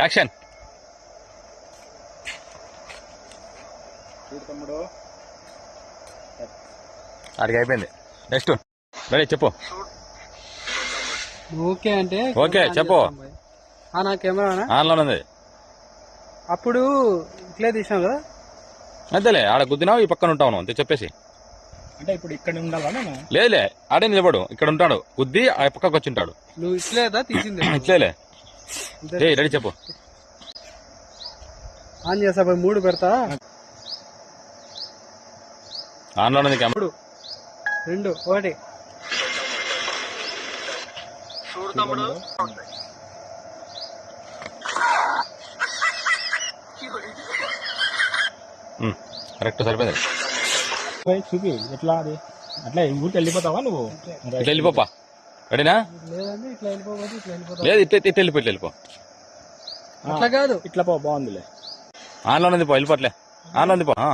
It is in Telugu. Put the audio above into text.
యాక్షన్. ఆడికి అయిపోయింది. నెక్స్ట్ రెడీ చెప్పు. ఓకే అంటే ఓకే, చెప్పు. నా కెమెరానా ఆన్లో ఉంది అప్పుడు ఇట్లే తీసినాం కదా? అంతేలే ఆడ గుద్దినావు ఈ పక్కన ఉంటావు అంతే చెప్పేసి. అంటే ఇప్పుడు ఇక్కడ ఉండాలా నేను? లేదులే ఆడే నిలబడు ఇక్కడ ఉంటాడు. గుద్ది ఆ పక్కకు వచ్చి ఉంటాడు. నువ్వు ఇట్లేదా? తీసింది. ఇట్లేలే. రెడీ చెప్పు. ఆన్ చేస్తా పోయి మూడు పెడతా. ఆన్లో మూడు. రెండు ఒకటి. కరెక్ట్ సరిపోయింది. పోయి చూపి ఎట్లా అది? అట్లా ఊరికి వెళ్ళిపోతావా నువ్వు? వెళ్ళిపోపా. రెడీనా లేదు ఇట్లా ఇట్లా వెళ్ళిపో ఇట్లా వెళ్ళిపో. అట్లా కాదు. ఇట్లా పో బాగుందిలే. ఆన్లో ఉంది పో వెళ్ళిపోట్లే. ఆన్లో ఉంది పో ఆ.